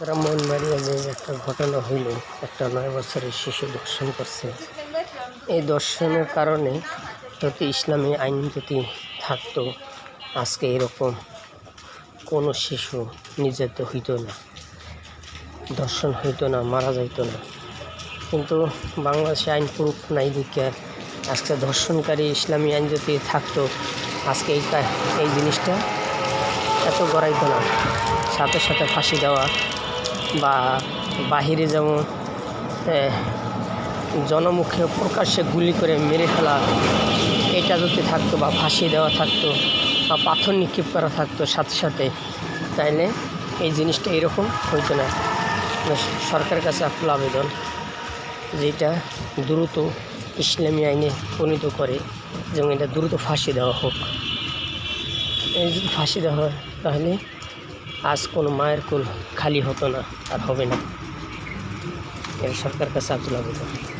ব্রাহ্মণবাড়িয়া যে একটা ঘটনা হইল, একটা নয় বছরের শিশু দর্শন করছে। এই দর্শনের কারণে যদি ইসলামী আইন যদি থাকতো, আজকে এরকম কোনো শিশু নির্যাতিত হইতো না, দর্শন হইতো না, মারা যাইতো না। কিন্তু বাংলাদেশে আইন প্রুফ নাই দিকে আজকে ধর্ষণকারী ইসলামী আইন যদি থাকতো, আজকে এই এই জিনিসটা এত গড়াইত না। সাথে সাথে ফাঁসি দেওয়া বা বাহিরে যেমন জনমুখে প্রকাশ্যে গুলি করে মেরে ফেলা, এটা যদি থাকতো বা ফাঁসি দেওয়া থাকতো বা পাথর নিক্ষেপ করা থাকতো সাথে সাথে, তাইলে এই জিনিসটা এরকম হইতো না। সরকারের কাছে আকুল আবেদন যেটা দ্রুত ইসলামী আইনে প্রণীত করে যেমন এটা দ্রুত ফাঁসি দেওয়া হোক। এই যদি ফাঁসি দেওয়া হয়, তাহলে আজ কোন মায়ের কোল খালি হতো না আর হবে না। এর সরকার কাছে আবেদন